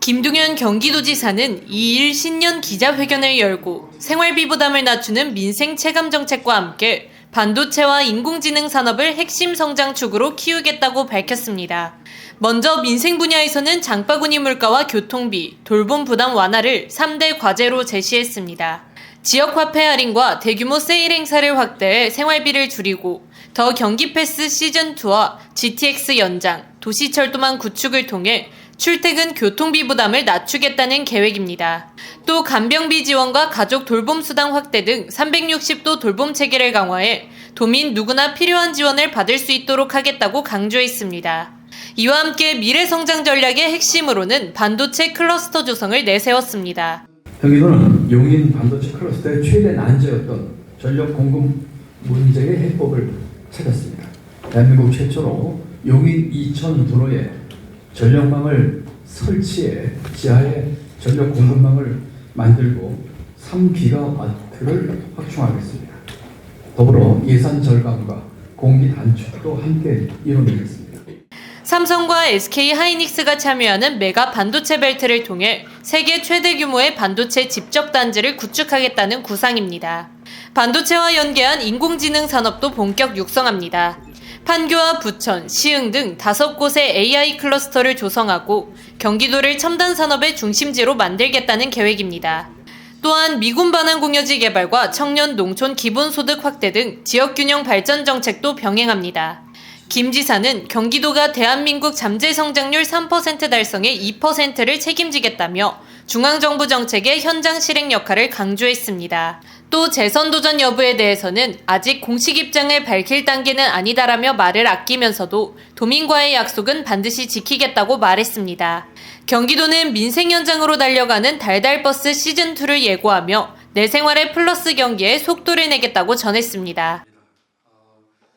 김동연 경기도지사는 2일 신년 기자회견을 열고 생활비 부담을 낮추는 민생 체감 정책과 함께 반도체와 인공지능 산업을 핵심 성장 축으로 키우겠다고 밝혔습니다. 먼저 민생 분야에서는 장바구니 물가와 교통비, 돌봄 부담 완화를 3대 과제로 제시했습니다. 지역 화폐 할인과 대규모 세일 행사를 확대해 생활비를 줄이고 더 경기 패스 시즌2와 GTX 연장, 도시철도망 구축을 통해 출퇴근 교통비 부담을 낮추겠다는 계획입니다. 또 간병비 지원과 가족 돌봄 수당 확대 등 360도 돌봄 체계를 강화해 도민 누구나 필요한 지원을 받을 수 있도록 하겠다고 강조했습니다. 이와 함께 미래 성장 전략의 핵심으로는 반도체 클러스터 조성을 내세웠습니다. 경기도는 용인 반도체 클러스터의 최대 난제였던 전력 공급 문제의 해법을 찾았습니다. 대한민국 최초로 용인 이천 도로에 전력망을 설치해 지하에 전력 공급망을 만들고 3기가와트를 확충하겠습니다. 더불어 예산 절감과 공기 단축도 함께 이뤄내겠습니다. 삼성과 SK 하이닉스가 참여하는 메가 반도체 벨트를 통해 세계 최대 규모의 반도체 집적 단지를 구축하겠다는 구상입니다. 반도체와 연계한 인공지능 산업도 본격 육성합니다. 판교와 부천, 시흥 등 다섯 곳의 AI 클러스터를 조성하고 경기도를 첨단 산업의 중심지로 만들겠다는 계획입니다. 또한 미군 반환 공여지 개발과 청년 농촌 기본소득 확대 등 지역균형 발전 정책도 병행합니다. 김 지사는 경기도가 대한민국 잠재 성장률 3% 달성에 2%를 책임지겠다며 중앙정부 정책의 현장 실행 역할을 강조했습니다. 또 재선 도전 여부에 대해서는 아직 공식 입장을 밝힐 단계는 아니다라며 말을 아끼면서도 도민과의 약속은 반드시 지키겠다고 말했습니다. 경기도는 민생 현장으로 달려가는 달달버스 시즌2를 예고하며 내 생활의 플러스 경기에 속도를 내겠다고 전했습니다.